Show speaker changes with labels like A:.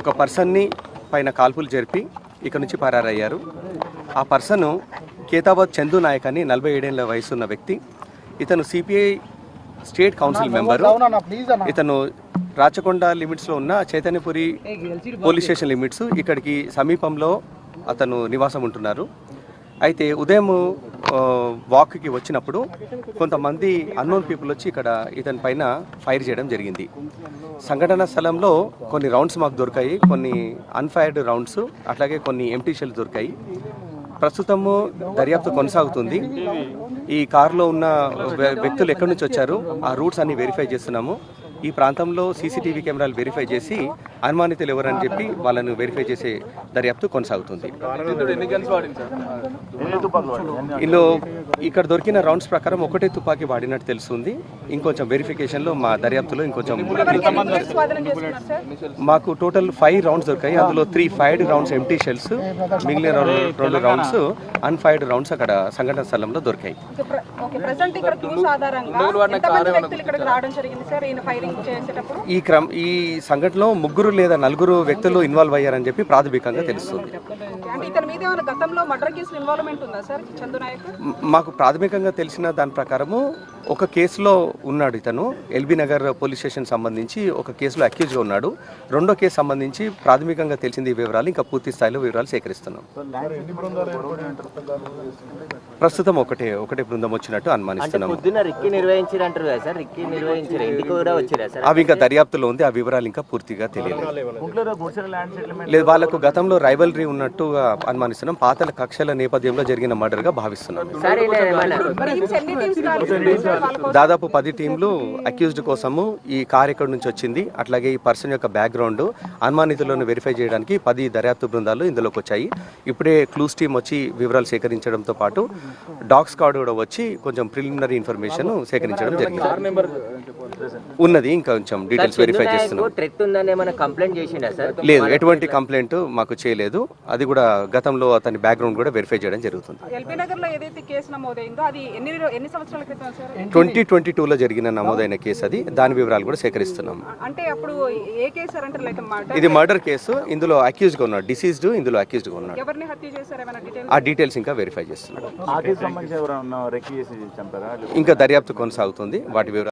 A: ఒక పర్సన్ని పైన కాల్పులు జరిపి ఇక్కడ నుంచి పరారయ్యారు. ఆ పర్సన్ కేతాబాద్ చందు నాయక్ అని నలభై ఏడేళ్ళ వయసు ఉన్న వ్యక్తి. ఇతను సిపిఐ స్టేట్ కౌన్సిల్ మెంబరు. ఇతను రాచకొండ లిమిట్స్లో ఉన్న చైతన్యపురి పోలీస్ స్టేషన్ లిమిట్స్. ఇక్కడికి సమీపంలో అతను నివాసం ఉంటున్నారు. అయితే ఉదయం వాక్కి వచ్చినప్పుడు కొంతమంది అన్నోన్ పీపుల్ వచ్చి ఇక్కడ ఇతని పైన ఫైర్ చేయడం జరిగింది. సంఘటన స్థలంలో కొన్ని రౌండ్స్ మాకు దొరికాయి. కొన్ని అన్ఫైర్డ్ రౌండ్స్ అట్లాగే కొన్ని ఎంటీ షెల్ దొరికాయి. ప్రస్తుతము దర్యాప్తు కొనసాగుతుంది. ఈ కారులో ఉన్న వ్య- వ్యక్తులు ఎక్కడి నుంచి వచ్చారు? ఆ రూట్స్ అన్ని వెరిఫై చేస్తున్నాము. ఈ ప్రాంతంలో సీసీటీవీ కెమెరాలు వెరిఫై చేసి అనుమానితులు ఎవరని చెప్పి వాళ్ళను వెరిఫై చేసే దర్యాప్తు కొనసాగుతుంది. ఇందులో ఇక్కడ దొరికిన రౌండ్స్ ప్రకారం ఒకటే తుపాకీ వాడినట్టు తెలుస్తుంది. ఇంకొంచెం వెరిఫికేషన్లో మా దర్యాప్తులో ఇంకొంచెం మాకు టోటల్ ఫైవ్ రౌండ్స్ దొరికాయి. అందులో three fired rounds empty shells మిగిలిన రెండు- రెండు రౌండ్స్ అన్ఫైర్డ్ రౌండ్స్ అక్కడ సంఘటన స్థలంలో దొరికాయి.
B: ఓకే, ప్ర- ఓకే ప్రెసెంట్ ఇక్కడ క్లూస్ ఆధారంగా ఎంతమంది వ్యక్తులు ఇక్కడికి రావడం జరిగింది సార్? ఈయన ఫైరింగ్ చేసేటప్పుడు?
A: ఈ క్రమ ఈ సంఘటనలో ముగ్గురు లేదా నలుగురు వ్యక్తులు ఇన్వాల్వ్ అయ్యారని చెప్పి ప్రాథమికంగా తెలుస్తుంది. మాకు ప్రాథమికంగా తెలిసిన దాని ప్రకారము ఒక కేసులో ఉన్నాడు ఇతను ఎల్బీ నగర్ పోలీస్ స్టేషన్ సంబంధించి ఒక కేసులో అక్యూజ్గా ఉన్నాడు. రెండో కేసు సంబంధించి ప్రాథమికంగా తెలిసింది ఈ వివరాలు ఇంకా పూర్తి స్థాయిలో వివరాలు సేకరిస్తున్నాం. ప్రస్తుతం ఒకటే ఒకటే బృందం వచ్చినట్టు
C: సార్?
A: అవి ఇంకా దర్యాప్తులో ఉంది ఆ వివరాలు ఇంకా పూర్తిగా తెలియలేదు. లేదు వాళ్ళకు గతంలో రైవలరీ ఉన్నట్టుగా అనుమానిస్తున్నాం. పాతల కక్షల నేపథ్యంలో జరిగిన మర్డర్గా భావిస్తున్నాం. దాదాపు పది టీంలు అక్యూజ్డ్ కోసము ఈ కార్ ఎక్కడి నుంచి వచ్చింది అట్లాగే ఈ పర్సన్ యొక్క బ్యాక్గ్రౌండ్ అనుమానితులను వెరిఫై చేయడానికి పది దర్యాప్తు బృందాలు ఇందులోకి వచ్చాయి. ఇప్పుడే క్లూస్ టీం వచ్చి వివరాలు సేకరించడంతో పాటు డాగ్ స్క్వాడ్ కూడా వచ్చి కొంచెం ప్రిలిమినరీ ఇన్ఫర్మేషన్ సేకరించడం జరిగింది. ఉన్నది ఇంకా కొంచెం డీటెయిల్స్ వెరిఫై చేస్తున్నాం. లేదు ఎటువంటి కంప్లైంట్ మాకు చేయలేదు. అది కూడా గతంలో అతని బ్యాక్గ్రౌండ్ కూడా వెరిఫై చేయడం జరుగుతుంది.
B: ఎల్బీ నగర్లో ఏదైతే కేసు నమోదైందో అది ఎన్ని ఎన్ని సంవత్సరాల క్రితం సార్?
A: ట్వంటీ ట్వంటీ టూలో జరిగిన నమోదైన కేసు అది. దాని వివరాలు కూడా సేకరిస్తున్నాం.
B: అంటే అప్పుడు ఏ కేసు సార్ అంటే లైక్ మర్డర్
A: ఇది మర్డర్ కేసు. ఇందులో అక్యూజ్గా ఉన్నాడు డిసీజ్డ్ ఇందులో అక్యూజ్డ్గా ఉన్నాడు.
B: ఎవరిని హత్య చేశారు? ఏమైనా డీటెయిల్
A: ఆ డీటెయిల్స్ ఇంకా వెరిఫై చేస్తున్నాం
D: ఆర్టీకి సంబంధించి ఎవరైనా రెక్కి చేసి చంపారా
A: ఇంకా దర్యాప్తు కొనసాగుతుంది. వాటి వివరాలు